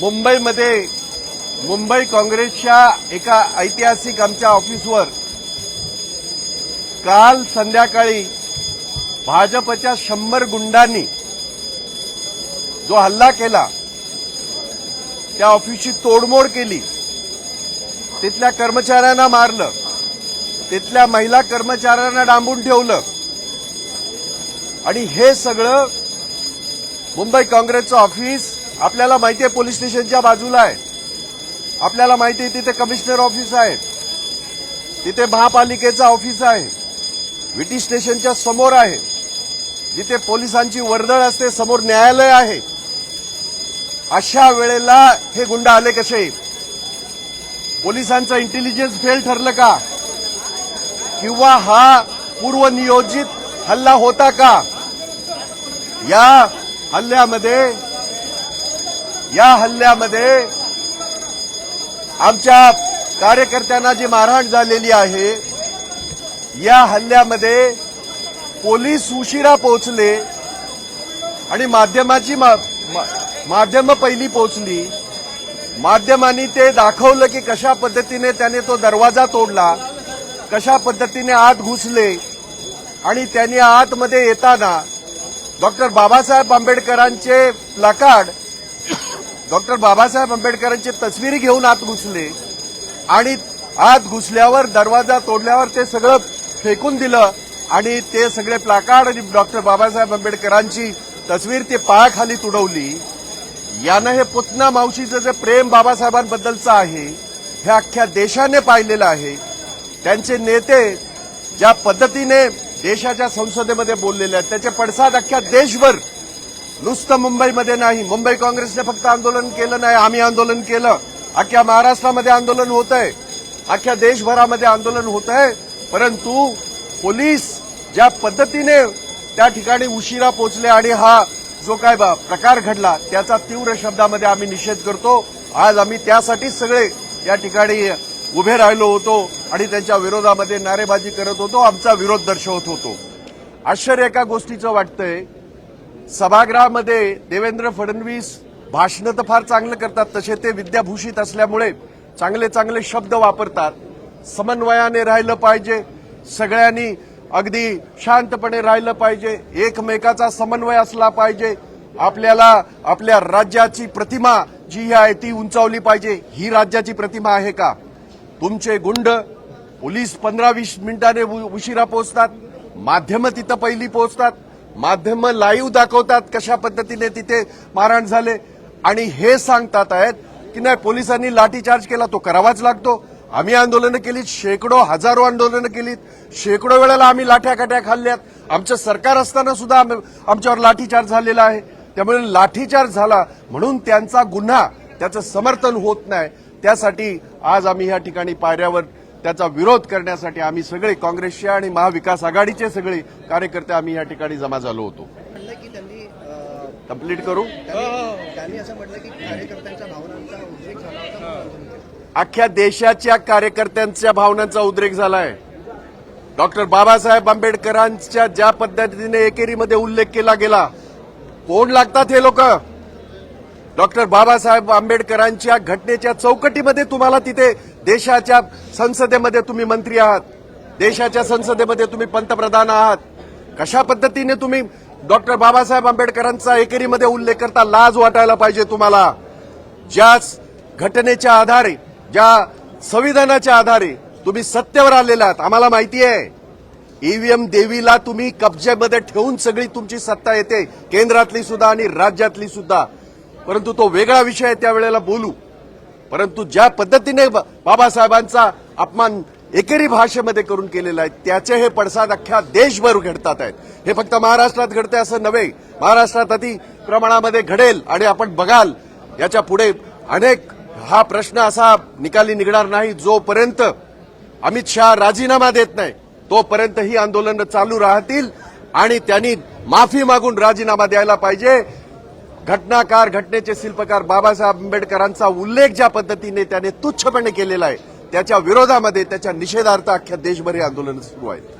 मुंबईमध्ये मुंबई काँग्रेसच्या एका ऐतिहासिक आमच्या ऑफिसवर काल संध्याकाळी भाजपच्या शंभर गुंडांनी जो हल्ला केला त्या ऑफिसची तोडमोड केली तिथल्या कर्मचाऱ्यांना मारलं. तिथल्या महिला कर्मचाऱ्यांना डांबून ठेवलं. आणि हे सगळं मुंबई काँग्रेसचं ऑफिस आपल्याला माहिती आहे पोलीस स्टेशनच्या बाजूला आहे. आपल्याला माहिती आहे तिथे कमिशनर ऑफिस आहे. तिथे महापालिकेचं ऑफिस आहे. विटी स्टेशनच्या समोर आहे. जिथे पोलिसांची वर्दळ असते समोर न्यायालय आहे. अशा वेळेला हे गुंड आले कसे? पोलिसांचं इंटेलिजन्स फेल ठरलं का? किंवा हा पूर्वनियोजित हल्ला होता का? या हल्ल्यामध्ये या हल्ल्यामध्ये आमच्या कार्यकर्त्यांना जी मारहाण झालेली आहे या हल्ल्यामध्ये पोलीस उशिरा पोहोचले आणि माध्यमाची मा- मा- पहिली पोहोचली. माध्यमांनी ते दाखवलं की कशा पद्धतीने त्याने तो दरवाजा तोडला. कशा पद्धतीने आत घुसले आणि त्यांनी आतमध्ये येताना डॉक्टर बाबासाहेब आंबेडकरांचे प्लकार्ड डॉक्टर बाबासाहेब आंबेडकरांची तस्वीरी घेऊन आत घुसले आणि आत घुसल्यावर दरवाजा तोडल्यावर ते सगळं फेकून दिलं आणि ते सगळे प्लाकार्ड आणि डॉक्टर बाबासाहेब आंबेडकरांची तस्वीर ते पायाखाली तुडवली. यानं हे पुतना मावशीचं जे प्रेम बाबासाहेबांबद्दलचं आहे हे अख्ख्या देशाने पाहिलेलं आहे. त्यांचे नेते ज्या पद्धतीने देशाच्या संसदेमध्ये बोललेले आहेत त्याचे पडसाद अख्ख्या देशभर. नुसतं मुंबईमध्ये नाही. मुंबई काँग्रेसने फक्त आंदोलन केलं नाही. आम्ही आंदोलन केलं. अख्ख्या महाराष्ट्रामध्ये आंदोलन होत आहे अख्ख्या देशभरामध्ये आंदोलन होत आहे परंतु पोलीस ज्या पद्धतीने त्या ठिकाणी उशिरा पोहोचले आणि हा जो काय बा- प्रकार घडला त्याचा तीव्र शब्दामध्ये आम्ही निषेध करतो. आज आम्ही त्यासाठीच सगळे या ठिकाणी उभे राहिलो होतो आणि त्यांच्या विरोधामध्ये नारेबाजी करत होतो आमचा विरोध दर्शवत होतो. आश्चर्य एका गोष्टीचं वाटतंय सभागृहामध्ये देवेंद्र फडणवीस भाषणं तर फार चांगलं करतात तसे ते विद्याभूषित असल्यामुळे चांगले चांगले शब्द वापरतात. समन्वयाने राहिलं पाहिजे सगळ्यांनी अगदी शांतपणे राहिलं पाहिजे एकमेकाचा समन्वय असला पाहिजे. आपल्याला आपल्या राज्याची प्रतिमा जी आहे ती उंचावली पाहिजे. ही राज्याची प्रतिमा आहे का? तुमचे गुंड पोलीस पंधरा वीस मिनिटाने उ- उशिरा पोहोचतात माध्यमं तिथं पहिली पोहोचतात माध्यमं लाईव्ह दाखवतात कशा पद्धतीने तिथे मारहाण झाले. आणि हे सांगतात आहेत की नाही पोलिसांनी लाठीचार्ज केला तो करावाच लागतो. आम्ही आंदोलनं केलीत शेकडो हजारो आंदोलनं केलीत. शेकडो वेळेला आम्ही लाठ्या काट्या खाल्ल्यात. आमचं सरकार असताना सुद्धा आम- आमच्यावर लाठीचार्ज झालेला आहे. त्यामुळे लाठीचार्ज झाला म्हणून त्यांचा गुन्हा त्याचं समर्थन होत नाही. त्यासाठी आज आम्ही या ठिकाणी पायऱ्यावर त्याचा विरोध करण्यासाठी आम्ही सगळे काँग्रेसचे आणि महाविकास आघाडीचे सगळे कार्यकर्ते आम्ही या ठिकाणी जमा झालो होतो. कंप्लीट करू. अख्ख्या देशाच्या कार्यकर्त्यांच्या भावनांचा उद्रेक झालाय. डॉक्टर बाबासाहेब आंबेडकरांच्या ज्या पद्धतीने एकेरीमध्ये उल्लेख केला गेला कोण लागतात हे लोक? डॉक्टर बाबासाहेब आंबेडकरांच्या घटनेच्या चौकटीमध्ये तुम्हाला तिथे देशाच्या संसदेमध्ये तुम्ही मंत्री आहात. देशाच्या संसदेमध्ये तुम्ही पंतप्रधान आहात. कशा पद्धतीने तुम्ही डॉक्टर बाबासाहेब आंबेडकरांचा एकेरीमध्ये उल्लेख करता लाज वाटायला पाहिजे तुम्हाला. ज्या घटनेच्या आधारे ज्या संविधानाच्या आधारे तुम्ही सत्तेवर आलेला आहात आम्हाला माहिती आहे. ईव्हीएम देवीला तुम्ही कब्जेमध्ये ठेवून सगळी तुमची सत्ता येते. केंद्रातली सुद्धा आणि राज्यातली सुद्धा. परंतु तो वेगळा विषय आहे त्यावेळेला बोलू. परंतु ज्या पद्धतीने ब- बाबासाहेबांचा अपमान एकेरी भाषेमध्ये करून केलेला आहे त्याचे हे पडसाद अख्ख्या देशभर घडतात आहेत. हे फक्त महाराष्ट्रात घडते असं नव्हे. महाराष्ट्रात अति प्रमाणामध्ये घडेल आणि आपण बघाल. याच्यापुढे अनेक हा प्रश्न असा निकाली निघणार नाही जोपर्यंत अमित शहा राजीनामा देत नाही तोपर्यंत ही आंदोलनं चालू राहतील आणि त्यांनी माफी मागून राजीनामा द्यायला पाहिजे. घटनाकार घटनेचे शिल्पकार बाबासाहेब आंबेडकरांचा उल्लेख ज्या पद्धतीने त्याने तुच्छपणे केलेला आहे त्याच्या विरोधामध्ये त्याच्या निषेधार्थ अख्ख्या देशभर आंदोलन सुरू आहेत